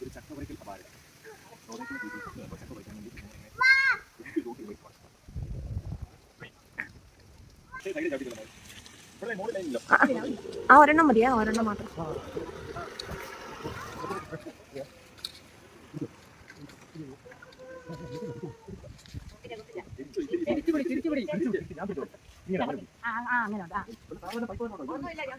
ഒരു ചക്ക പറിക്കൽ അപാരം ചക്ക പറിക്കാൻ വേണ്ടി പോയി സൈഡിൽ. ആ ഒരെണ്ണം മതിയാ ഒരെണ്ണം മാത്രം ആ അങ്ങനെ ഉണ്ട് ആ ഒരു സാധാരണ പൈപ്പ് വേണോ? ഒന്നുമില്ല ഞാൻ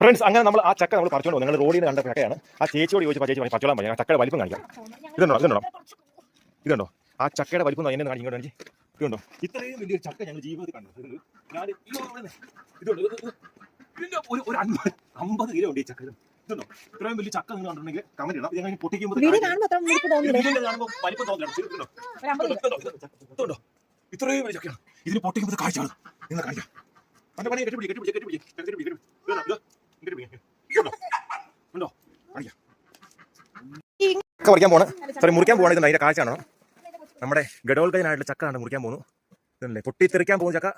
ഫ്രണ്ട്സ് അങ്ങനെ നമ്മൾ ആ ചക്ക നമ്മൾ പറിച്ചോണ്ട് നിങ്ങൾ റോഡിൽ നിന്ന് കണ്ട ചക്കയാണ്. ആ ചേച്ചിയോട് ചോദിച്ചപ്പോൾ ചേച്ചി പറഞ്ഞു പച്ചോളം പറഞ്ഞു. ചക്കയുടെ വലിപ്പം കാണിക്കാം. ഇതുണ്ടോ? ഇതുണ്ടോ? ഇതുണ്ടോ? ആ ചക്കയുടെ വലിപ്പം എന്നെ കാണിക്കും ഇങ്ങോട്ട് ഇതുണ്ടോ? ഇത്രയും വലിയൊരു ചക്ക ഞങ്ങൾ ജീവിതത്തിൽ കണ്ടു. ഞാൻ ഒരു ഒരു അൻപത് അമ്പത് കിലോ ഉണ്ട് ഈ ചക്ക ഇത്. ഇതുണ്ടോ ഇത്രയും വലിയ ചക്ക നിങ്ങൾ കണ്ടിട്ടുണ്ടെങ്കിൽ കമന്റ് ഇത് ഞങ്ങൾ പൊട്ടിക്കുമ്പോൾ കാണുമ്പോൾ വലിപ്പം തോന്നില്ല ഇത്രയും വലിയ ചക്കയാണ്. ഇതിന് പൊട്ടിക്കുമ്പോൾ കാഴ്ചയാണ്. നിങ്ങൾ കാണിക്കാം പണ്ട് പണി കെട്ടി കെട്ടിപ്പിടി കെട്ടി കെട്ടിപ്പിടി. കെട്ടി ഇതാ, ഇതാ, ഇങ്ങോട്ട് പിടി. ഇതുണ്ടോ? ഉണ്ടോ? കാണിക്കാം. ചക്ക പറിക്കാൻ പോണ് സോറി മുറിക്കാൻ പോകണം ഇതിന്റെ അതിന്റെ കാഴ്ചയാണോ? നമ്മുടെ ഗഡോൽഗനായിട്ടുള്ള ചക്ക ആണ് മുറിക്കാൻ പോകുന്നു ഇതല്ലേ പൊട്ടിത്തെറിക്കാൻ പോകുന്ന ചക്ക.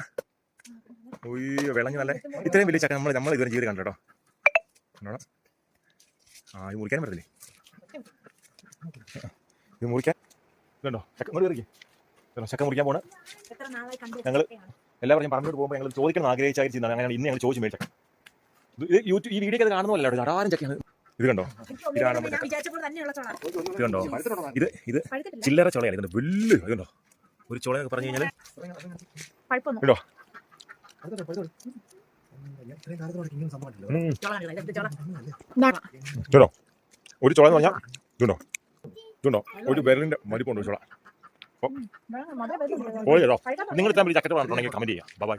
ഒയ്യോ വിളഞ്ഞു നല്ല ഇത്രയും വലിയ ചക്ക നമ്മൾ നമ്മൾ ഇതുവരെ ജീവിതം കണ്ടോ ആ ഇത് മുറിക്കാനും പറ്റില്ലേ ഇത് മുറിക്കാൻ ഇതുണ്ടോ? ചക്ക മുറി കയറിക്കേ. ഇതുണ്ടോ, ചക്ക മുറിക്കാൻ പോണ്? എത്ര നാളായി കണ്ടു ഞങ്ങൾ എല്ലാവരും പറമ്പോട്ട് പോകുമ്പോൾ ഞങ്ങൾ ചോദിക്കണം ആഗ്രഹിച്ചായിരിക്കും അങ്ങനെ ഇന്ന് ഞങ്ങൾ ചോദിച്ചു മേടിച്ച ഇത് യൂട്യൂബ് ഈ വീഡിയോ ഒക്കെ കാണുന്നതല്ല അടാരം ചക്കയാണ്. ഇത് കണ്ടോ? ഇതാണ് ഇത് കണ്ടോ? ഇത് ഇത് ചില്ലറ ചുളയാണ്. ഇതുണ്ട് വലിയ കണ്ടോ ഒരു ചുളയൊക്കെ പറഞ്ഞു കഴിഞ്ഞാൽ കേട്ടോ കണ്ടോ ഇതുണ്ടോ? ഒരു ചുള എന്ന് പറഞ്ഞാൽ ഇതുണ്ടോ? ഇതുണ്ടോ? ഒരു വിരലിന്റെ മരിപ്പുണ്ട് ചുള. പോയി നിങ്ങൾ ഇത്ര ജാക്കറ്റ് ചക്കറ്റ് പറഞ്ഞിട്ടുണ്ടെങ്കിൽ കമന്റ് ചെയ്യാം. ബൈ